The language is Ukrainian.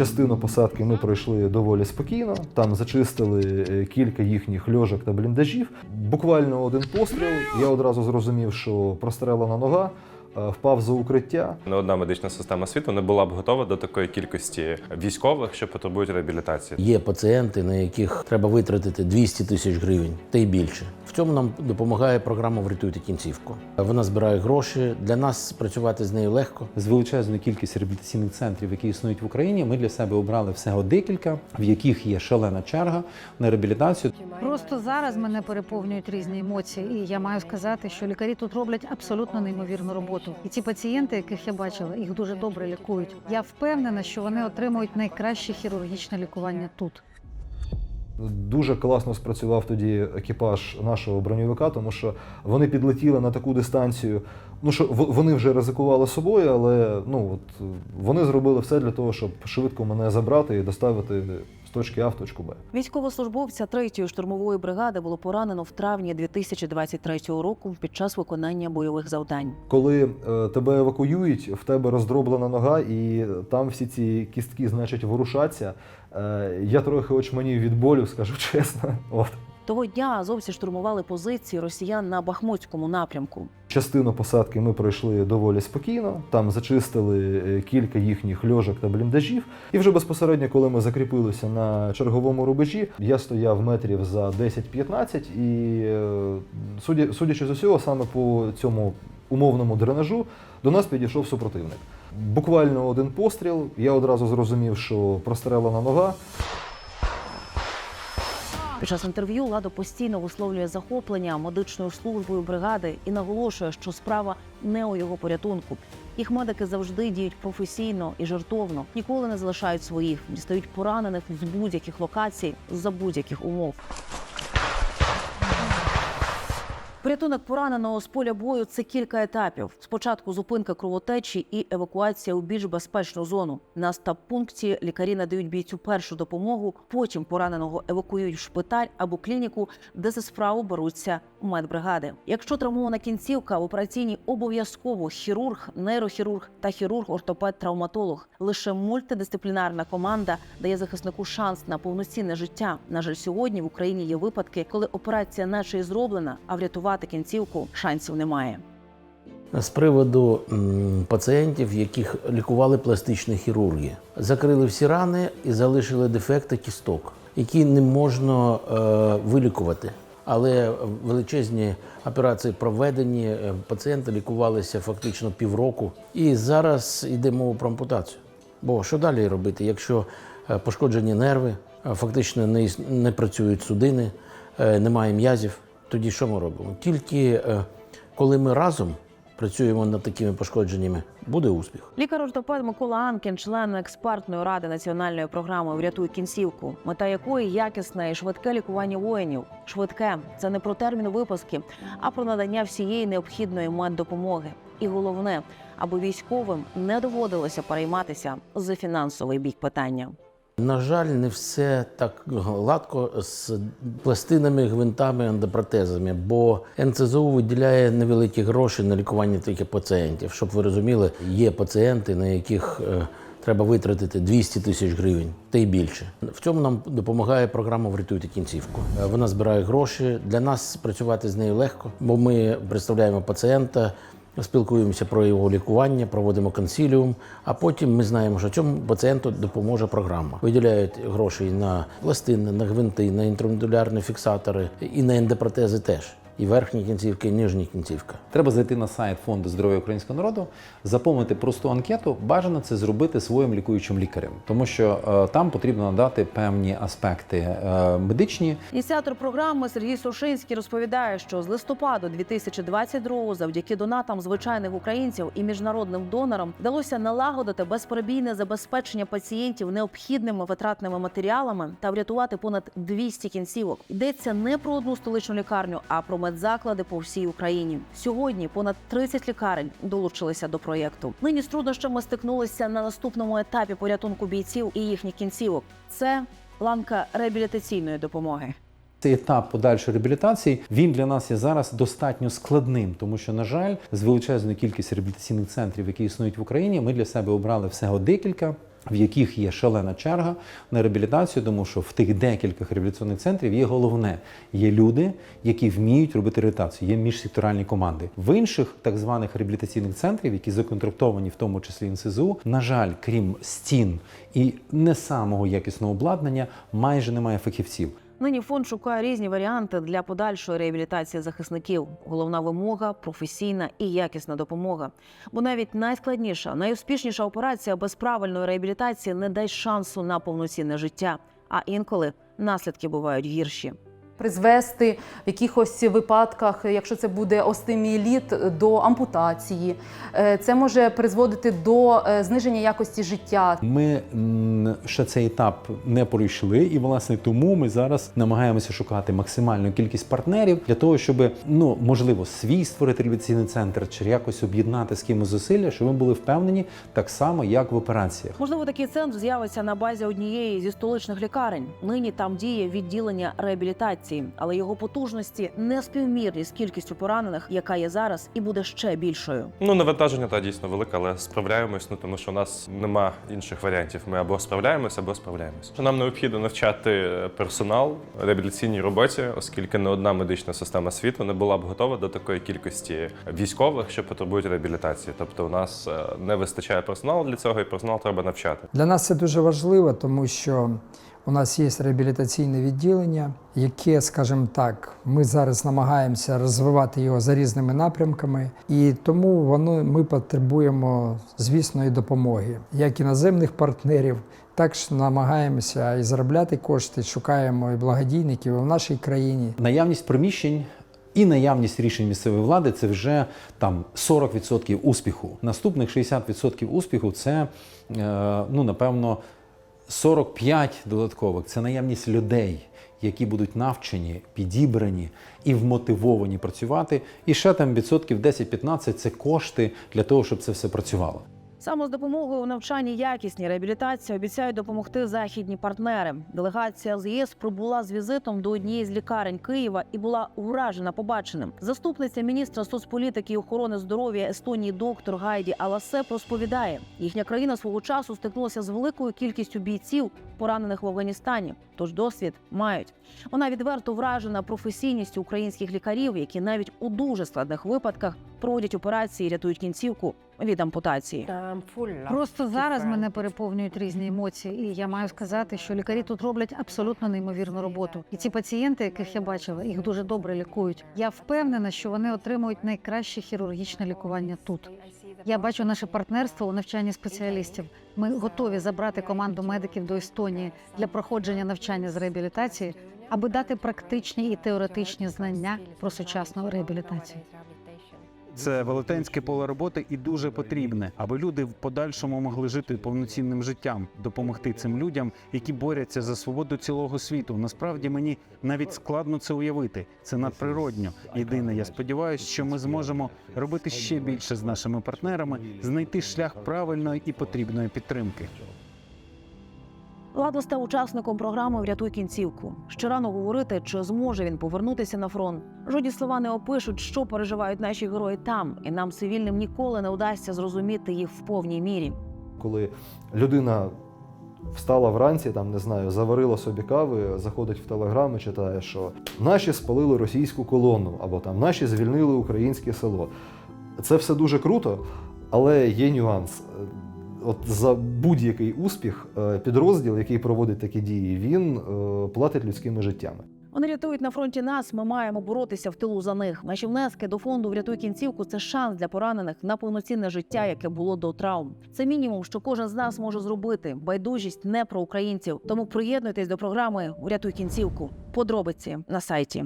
Частину посадки ми пройшли доволі спокійно. Там зачистили е, кілька їхніх льожок та бліндажів. Буквально один постріл. Я одразу зрозумів, що прострелена нога. Е, Впав за укриття. Не одна медична система світу не була б готова до такої кількості військових, що потребують реабілітації. Є пацієнти, на яких треба витратити 200 тисяч гривень та й більше. В цьому нам допомагає програма Врятуйте кінцівку. Вона збирає гроші. Для нас працювати з нею легко. з величезною кількістю реабілітаційних центрів, які існують в Україні, ми для себе обрали всього декілька, в яких є шалена черга на реабілітацію. Просто зараз мене переповнюють різні емоції, і я маю сказати, що лікарі тут роблять абсолютно неймовірну роботу. І ці пацієнти, яких я бачила, їх дуже добре лікують. Я впевнена, що вони отримують найкраще хірургічне лікування тут. Дуже класно спрацював тоді екіпаж нашого броньовика, тому що вони підлетіли на таку дистанцію. Ну що вони вже ризикували собою, але ну от вони зробили все для того, щоб швидко мене забрати і доставити з точки А в точку Б. Військовослужбовця 3-ї штурмової бригади було поранено в травні 2023 року під час виконання бойових завдань. Коли е, тебе евакуюють, в тебе роздроблена нога, і там всі ці кістки, значить, ворушаться. Е, я трохи очманів від болю, скажу чесно. От. Того дня азовці штурмували позиції росіян на Бахмутському напрямку. Частину посадки ми пройшли доволі спокійно. Там зачистили е, кілька їхніх льожок та бліндажів. І вже безпосередньо, коли ми закріпилися на черговому рубежі, я стояв метрів за 10-15, і е, судя- судячи з усього, саме по цьому умовному дренажу до нас підійшов супротивник. Буквально один постріл. Я одразу зрозумів, що прострелена нога. Під час інтерв'ю Ладо постійно висловлює захоплення медичною службою бригади і наголошує, що справа не у його порятунку. Їх медики завжди діють професійно і жертовно, ніколи не залишають своїх, дістають поранених з будь-яких локацій за будь-яких умов. Порятунок пораненого з поля бою це кілька етапів. Спочатку зупинка кровотечі і евакуація у більш безпечну зону. На стаб-пункті лікарі надають бійцю першу допомогу. Потім пораненого евакуюють в шпиталь або клініку, де за справу беруться медбригади. Якщо травмована кінцівка в операційній обов'язково хірург, нейрохірург та хірург-ортопед-травматолог. Лише мультидисциплінарна команда дає захиснику шанс на повноцінне життя. На жаль, сьогодні в Україні є випадки, коли операція наче і зроблена, а врятувати кінцівку шансів немає. З приводу пацієнтів, яких лікували пластичні хірурги, закрили всі рани і залишили дефекти кісток, які не можна е, вилікувати. Але величезні операції проведені, е, пацієнти лікувалися фактично півроку. І зараз йде мова про ампутацію. Бо що далі робити, якщо е, пошкоджені нерви, фактично не, працюють судини, немає м'язів, тоді що ми робимо? Тільки е, коли ми разом працюємо над такими пошкодженнями, буде успіх. Лікар-ортопед Микола Анкін, член експертної ради національної програми Врятуй кінцівку, мета якої якісне і швидке лікування воїнів. Швидке це не про термін виписки, а про надання всієї необхідної меддопомоги. І головне, аби військовим не доводилося перейматися за фінансовий бік питання. На жаль, не все так гладко з пластинами, гвинтами, ендопротезами, бо НЦЗУ виділяє невеликі гроші на лікування таких пацієнтів. Щоб ви розуміли, є пацієнти, на яких е, треба витратити 200 тисяч гривень та й більше. В цьому нам допомагає програма Врятуйте кінцівку. Е, Вона збирає гроші. Для нас працювати з нею легко, бо ми представляємо пацієнта. Спілкуємося про його лікування, проводимо консиліум, а потім ми знаємо, що цьому пацієнту допоможе програма. Виділяють гроші на пластини, на гвинти, на інтрамедулярні фіксатори і на ендопротези теж. І верхні кінцівки, і нижні кінцівка. Треба зайти на сайт Фонду здоров'я українського народу, заповнити просту анкету. Бажано це зробити своїм лікуючим лікарем, тому що е, там потрібно надати певні аспекти е, медичні, Ініціатор програми Сергій Сушинський розповідає, що з листопаду 2022-го завдяки донатам звичайних українців і міжнародним донорам вдалося налагодити безперебійне забезпечення пацієнтів необхідними витратними матеріалами та врятувати понад 200 кінцівок. Йдеться не про одну столичну лікарню, а про медзаклади по всій Україні. Сьогодні понад 30 лікарень долучилися до проєкту. Нині з труднощами стикнулися на наступному етапі порятунку бійців і їхніх кінцівок. Це ланка реабілітаційної допомоги. Цей етап подальшої реабілітації він для нас є зараз достатньо складним, тому що, на жаль, з величезною кількістю реабілітаційних центрів, які існують в Україні, ми для себе обрали всього декілька, в яких є шалена черга на реабілітацію, тому що в тих декількох реабілітаційних центрів є головне: є люди, які вміють робити реабілітацію, є міжсекторальні команди. В інших так званих реабілітаційних центрів, які законтрактовані, в тому числі НСЗУ, на жаль, крім стін і не самого якісного обладнання, майже немає фахівців. Нині фонд шукає різні варіанти для подальшої реабілітації захисників. Головна вимога професійна і якісна допомога. Бо навіть найскладніша, найуспішніша операція без правильної реабілітації не дасть шансу на повноцінне життя. А інколи наслідки бувають гірші. Призвести в якихось випадках, якщо це буде остеміеліт, до ампутації. Е, Це може призводити до е, зниження якості життя. Ми ще цей етап не пройшли, і власне тому ми зараз намагаємося шукати максимальну кількість партнерів для того, щоб ну можливо свій створити реабілітаційний центр чи якось об'єднати з кимось зусилля, щоб ми були впевнені так само, як в операціях. Можливо, такий центр з'явиться на базі однієї зі столичних лікарень. Нині там діє відділення реабілітації, але його потужності не співмірні з кількістю поранених, яка є зараз, і буде ще більшою. Ну, навантаження та дійсно велике, але справляємось, ну тому що у нас нема інших варіантів. Ми або справляємось, або справляємось. Нам необхідно навчати персонал реабілітаційній роботі, оскільки не одна медична система світу не була б готова до такої кількості військових, що потребують реабілітації. Тобто, у нас е, не вистачає персоналу для цього, і персонал треба навчати. Для нас це дуже важливо, тому що у нас є реабілітаційне відділення, яке, скажімо так, ми зараз намагаємося розвивати його за різними напрямками, і тому воно ми потребуємо, звісно, і допомоги, як іноземних партнерів. Так ж намагаємося і заробляти кошти, шукаємо і благодійників і в нашій країні. Наявність приміщень. І наявність рішень місцевої влади це вже там 40% успіху. Наступних 60% успіху це е, ну напевно 45 додаткових. Це наявність людей, які будуть навчені, підібрані і вмотивовані працювати. І ще там відсотків 10-15 це кошти для того, щоб це все працювало. Саме з допомогою у навчанні якісній реабілітації обіцяють допомогти західні партнери. Делегація з ЄС прибула з візитом до однієї з лікарень Києва і була вражена побаченим. Заступниця міністра соцполітики і охорони здоров'я Естонії доктор Гайді Аласеп розповідає, їхня країна свого часу стикнулася з великою кількістю бійців, поранених в Афганістані. Тож досвід мають. Вона відверто вражена професійністю українських лікарів, які навіть у дуже складних випадках проводять операції і рятують кінцівку від ампутації. Просто зараз мене переповнюють різні емоції, і я маю сказати, що лікарі тут роблять абсолютно неймовірну роботу. І ці пацієнти, яких я бачила, їх дуже добре лікують. Я впевнена, що вони отримують найкраще хірургічне лікування тут. Я бачу наше партнерство у навчанні спеціалістів. Ми готові забрати команду медиків до Естонії для проходження навчання з реабілітації, аби дати практичні і теоретичні знання про сучасну реабілітацію. Це велетенське поле роботи і дуже потрібне, аби люди в подальшому могли жити повноцінним життям, допомогти цим людям, які борються за свободу цілого світу. Насправді мені навіть складно це уявити. Це надприродньо. Єдине, я сподіваюся, що ми зможемо робити ще більше з нашими партнерами, знайти шлях правильної і потрібної підтримки. Ладо став учасником програми Врятуй кінцівку. Ще рано говорити, чи зможе він повернутися на фронт. Жодні слова не опишуть, що переживають наші герої там, і нам, цивільним, ніколи не вдасться зрозуміти їх в повній мірі. Коли людина встала вранці, там не знаю, заварила собі кави, заходить в телеграми, читає, що наші спалили російську колону, або там наші звільнили українське село. Це все дуже круто, але є нюанс. От за будь-який успіх е, підрозділ, який проводить такі дії, він е, платить людськими життями. Вони рятують на фронті нас. Ми маємо боротися в тилу за них. Наші внески до фонду Врятуй кінцівку це шанс для поранених на повноцінне життя, яке було до травм. Це мінімум, що кожен з нас може зробити. Байдужість не про українців. Тому приєднуйтесь до програми Врятуй кінцівку. Подробиці на сайті.